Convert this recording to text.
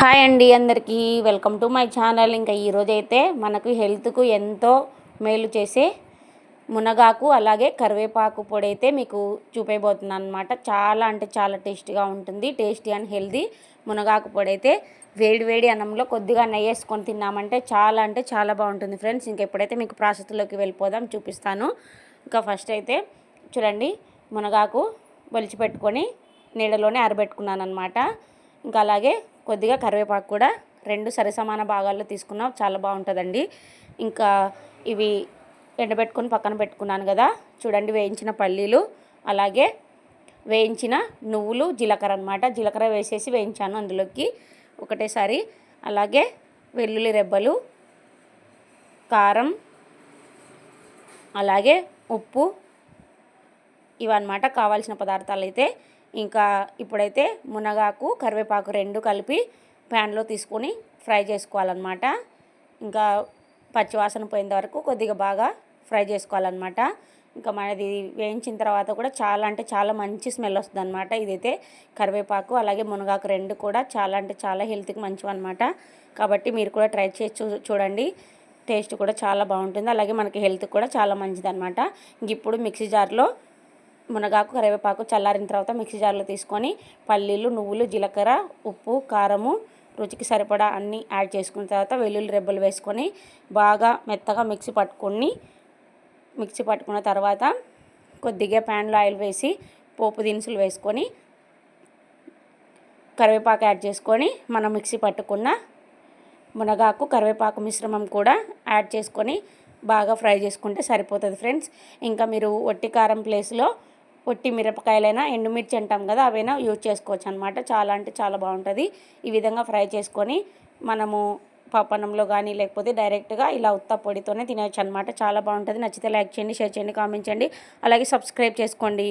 Hi అండి అందరికీ. Welcome to my channel. ఇంకా ఈరోజు అయితే మనకు హెల్త్కు ఎంతో మేలు చేసే మునగాకు అలాగే కరివేపాకు పొడి అయితే మీకు చూపేయబోతున్నాను అనమాట చాలా అంటే చాలా టేస్టీగా ఉంటుంది. టేస్టీ అండ్ హెల్దీ మునగాకు పొడి అయితే వేడి వేడి అన్నంలో కొద్దిగా నెయ్యి వేసుకొని తిన్నామంటే చాలా అంటే చాలా బాగుంటుంది ఫ్రెండ్స్. ఇంకా ఎప్పుడైతే మీకు ప్రాసెస్లోకి వెళ్ళిపోదాం చూపిస్తాను. ఇంకా ఫస్ట్ అయితే చూడండి మునగాకు ఒలిచి పెట్టుకొని నీడలోనే ఆరబెట్టుకున్నాను అనమాట ఇంకా అలాగే కొద్దిగా కరివేపాకు కూడా రెండు సరిసమాన భాగాల్లో తీసుకున్నాం చాలా బాగుంటుందండి. ఇంకా ఇవి ఎండబెట్టుకొని పక్కన పెట్టుకున్నాను కదా. చూడండి వేయించిన పల్లీలు అలాగే వేయించిన నువ్వులు జీలకర్ర అనమాట జీలకర్ర వేసేసి వేయించాను అందులోకి ఒకటేసారి. అలాగే వెల్లుల్లి రెబ్బలు కారం అలాగే ఉప్పు ఇవన్నమాట కావాల్సిన పదార్థాలు అయితే ఇంకా ఇప్పుడైతే మునగాకు కరివేపాకు రెండు కలిపి ప్యాన్లో తీసుకొని ఫ్రై చేసుకోవాలన్నమాట. ఇంకా పచ్చివాసన పోయేంత వరకు కొద్దిగా బాగా ఫ్రై చేసుకోవాలన్నమాట. ఇంకా మనది వేయించిన తర్వాత కూడా చాలా అంటే చాలా మంచి స్మెల్ వస్తుంది అనమాట ఇదైతే కరివేపాకు అలాగే మునగాకు రెండు కూడా చాలా అంటే చాలా హెల్త్కి మంచివి అనమాట కాబట్టి మీరు కూడా ట్రై చేసి చూడండి. టేస్ట్ కూడా చాలా బాగుంటుంది. అలాగే మనకి హెల్త్ కూడా చాలా మంచిది అనమాట ఇప్పుడు మిక్సీ జార్లో మునగాకు కరివేపాకు చల్లారిన తర్వాత మిక్సీ జార్లో తీసుకొని పల్లీలు నువ్వులు జీలకర్ర ఉప్పు కారము రుచికి సరిపడా అన్నీ యాడ్ చేసుకున్న తర్వాత వెల్లుల్లి రెబ్బలు వేసుకొని బాగా మెత్తగా మిక్సీ పట్టుకొని మిక్సీ పట్టుకున్న తర్వాత కొద్దిగా ప్యాన్లో ఆయిల్ వేసి పోపు దినుసులు వేసుకొని కరివేపాకు యాడ్ చేసుకొని మనం మిక్సీ పట్టుకున్న మునగాకు కరివేపాకు మిశ్రమం కూడా యాడ్ చేసుకొని బాగా ఫ్రై చేసుకుంటే సరిపోతుంది ఫ్రెండ్స్. ఇంకా మీరు ఒట్టి కారం ప్లేస్లో పొట్టి మిరపకాయలైనా ఎండుమిర్చి అంటాం కదా అవైనా యూజ్ చేసుకోవచ్చు అనమాట చాలా అంటే చాలా బాగుంటుంది. ఈ విధంగా ఫ్రై చేసుకొని మనము పాపన్నంలో కానీ లేకపోతే డైరెక్ట్గా ఇలా ఉత్త పొడితోనే తినవచ్చు అనమాట చాలా బాగుంటుంది. నచ్చితే లైక్ చేయండి షేర్ చేయండి కామెంట్ చేయండి. అలాగే సబ్స్క్రైబ్ చేసుకోండి.